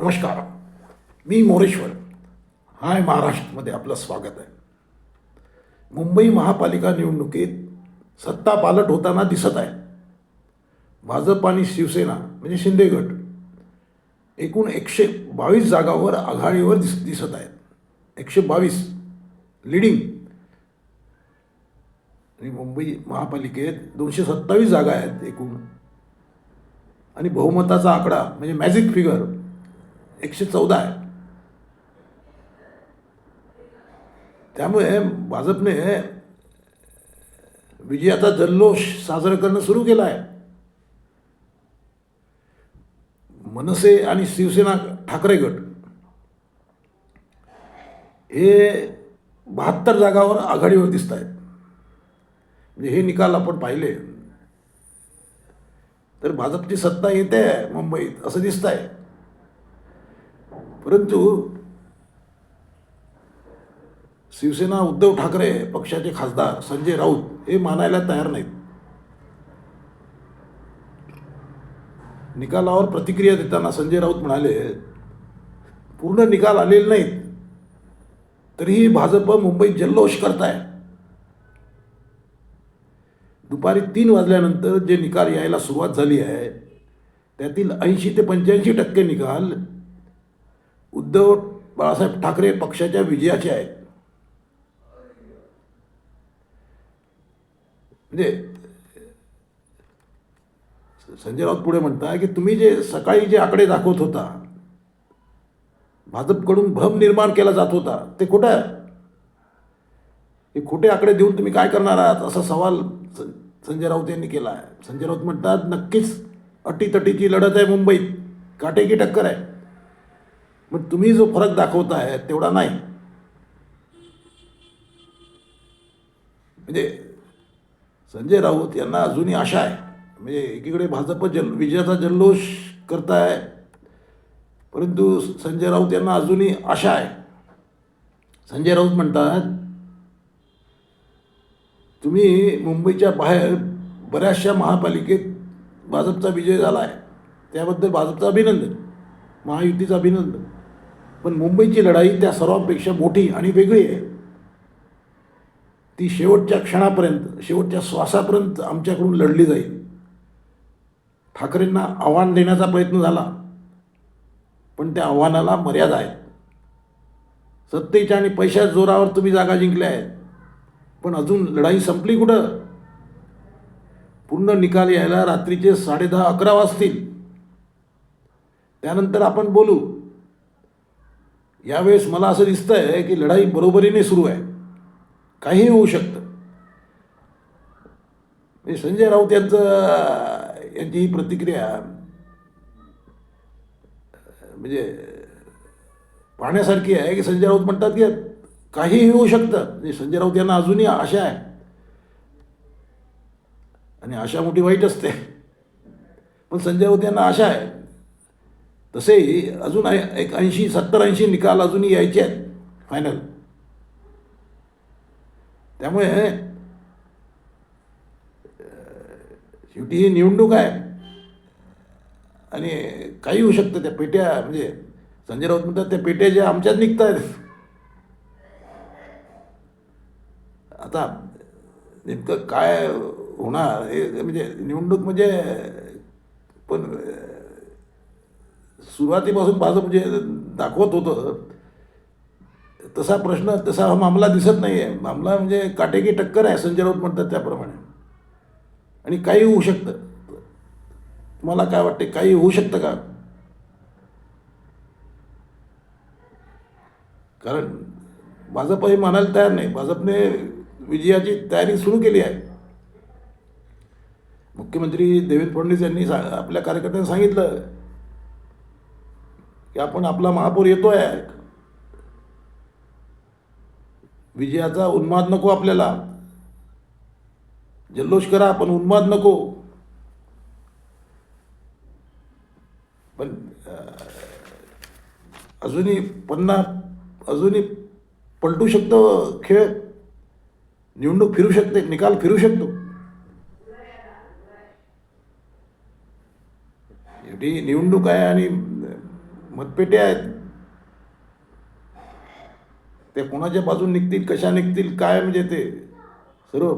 नमस्कार. मी मोरेश्वर. हाय महाराष्ट्रमध्ये आपलं स्वागत आहे. मुंबई महापालिका निवडणुकीत सत्ता पालट होताना दिसत आहे. भाजप आणि शिवसेना म्हणजे शिंदे गट एकूण एकशे बावीस जागावर आघाडीवर दिस दिसत आहेत. एकशे बावीस. लिडिंग आणि मुंबई महापालिकेत दोनशे सत्तावीस जागा आहेत एकूण. आणि बहुमताचा आकडा म्हणजे मॅजिक फिगर एकशे चौदा आहे. त्यामुळे भाजपने विजयाचा जल्लोष साजरा करणं सुरू केला आहे. मनसे आणि शिवसेना ठाकरे गट हे बहात्तर जागावर आघाडीवर दिसत आहेत. म्हणजे हे निकाल आपण पाहिले. तर भाजपची सत्ता येते मुंबईत असं दिसत आहे परंतु शिवसेना उद्धव ठाकरे पक्षाचे खासदार संजय राऊत हे मानायला तयार नाहीत. निकालावर प्रतिक्रिया देताना संजय राऊत म्हणाले पूर्ण निकाल आलेले नाहीत. तरीही भाजप मुंबईत जल्लोष करताय. दुपारी तीन वाजल्यानंतर जे निकाल यायला सुरुवात झाली आहे त्यातील ऐंशी ते पंच्याऐंशी टक्के निकाल उद्धव बाळासाहेब ठाकरे पक्षाच्या विजयाचे आहेत. म्हणजे संजय राऊत पुढे म्हणताय की तुम्ही जे सकाळी जे आकडे दाखवत होता भाजपकडून भ्रम निर्माण केला जात होता ते खोटं आहे? हे खोटे आकडे देऊन तुम्ही काय करणार आहात? असा सवाल संजय राऊत यांनी केला आहे. संजय राऊत म्हणतात नक्कीच अटीतटीची लढत आहे मुंबईत. काटेकी टक्कर आहे. मग तुम्ही जो फरक दाखवताय तेवढा नाही. म्हणजे संजय राऊत यांना अजूनही आशा आहे. म्हणजे एकीकडे भाजप जल विजयाचा जल्लोष करताय परंतु संजय राऊत यांना अजूनही आशा आहे. संजय राऊत म्हणतात तुम्ही मुंबईच्या बाहेर बऱ्याचशा महापालिकेत भाजपचा विजय झाला आहे त्याबद्दल भाजपचं अभिनंदन महायुतीचं अभिनंदन. पण मुंबईची लढाई त्या सर्वांपेक्षा मोठी आणि वेगळी आहे. ती शेवटच्या क्षणापर्यंत शेवटच्या श्वासापर्यंत आमच्याकडून लढली जाईल. ठाकरेंना आव्हान देण्याचा प्रयत्न झाला पण त्या आव्हानाला मर्यादा आहे सत्तेच्या आणि पैशाच्या जोरावर तुम्ही जागा जिंकल्या आहेत. पण अजून लढाई संपली कुठं? पूर्ण निकाल यायला रात्रीचे साडेदहा अकरा वाजतील. त्यानंतर आपण बोलू. यावेळेस मला असं दिसतंय की लढाई बरोबरीने सुरू आहे. काहीही होऊ शकतं. म्हणजे संजय राऊत यांचं यांची ही प्रतिक्रिया म्हणजे पाहण्यासारखी आहे की संजय राऊत म्हणतात की काहीही होऊ शकतं. म्हणजे संजय राऊत यांना अजूनही आशा आहे. आणि आशा मोठी वाईट असते. पण संजय राऊत यांना आशा आहे. तसेही अजून एक ऐंशी सत्तर ऐंशी निकाल अजूनही यायचे आहेत फायनल त्यामुळे शेवटी ही निवडणूक आहे. आणि काही होऊ शकतं त्या पेट्या म्हणजे संजय राऊत म्हणतात त्या पेट्या ज्या आमच्याच निघत आहेत आता नेमकं काय होणार? हे म्हणजे निवडणूक म्हणजे पण सुरुवातीपासून भाजप जे म्हणजे दाखवत होतं. तसा प्रश्न तसा हा मामला दिसत नाही आहे मामला म्हणजे काटेकी टक्कर आहे संजय राऊत म्हणतात त्याप्रमाणे. आणि काही होऊ शकतं. तुम्हाला काय वाटते काही होऊ शकतं का? कारण भाजप हे मानायला तयार नाही. भाजपने विजयाची तयारी सुरू केली आहे. मुख्यमंत्री देवेंद्र फडणवीस यांनी सा आपल्या कार्यकर्त्यांना सांगितलं की आपण आपला महापौर येतोय विजयाचा उन्माद नको आपल्याला. जल्लोष करा पण उन्माद नको. पण अजूनही पन्ना अजूनही पलटू शकतो खेळ. निवडणूक फिरू शकते निकाल फिरू शकतो. एवढी निवडणूक आहे आणि मतपेटे आहेत. ते कोणाच्या बाजून निघतील कशा निघतील काय म्हणजे ते सर्व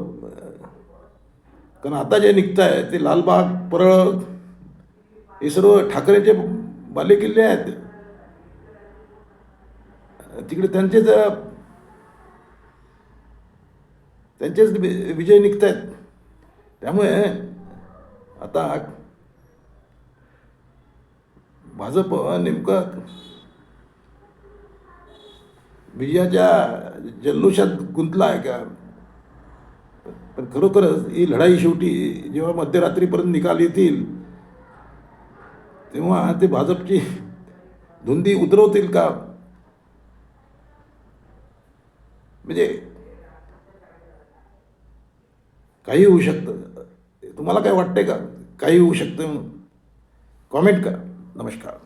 कारण आता जे निघत आहे ते लालबाग परळ हे सर्व ठाकरेचे बालेकिल्ले आहेत. तिकडे त्यांचेच त्यांचेच वि- विजय निघत आहेत त्यामुळे आता भाजप नेमकं विजयाच्या जल्लोषात गुंतला आहे का? पण खरोखरच ही लढाई शेवटी जेव्हा मध्यरात्रीपर्यंत निकाल येतील तेव्हा ते भाजपची धुंदी उतरवतील का? म्हणजे काही होऊ शकतं. तुम्हाला काय वाटतंय का? काही होऊ शकतं म्हणून. कॉमेंट करा. नमस्कार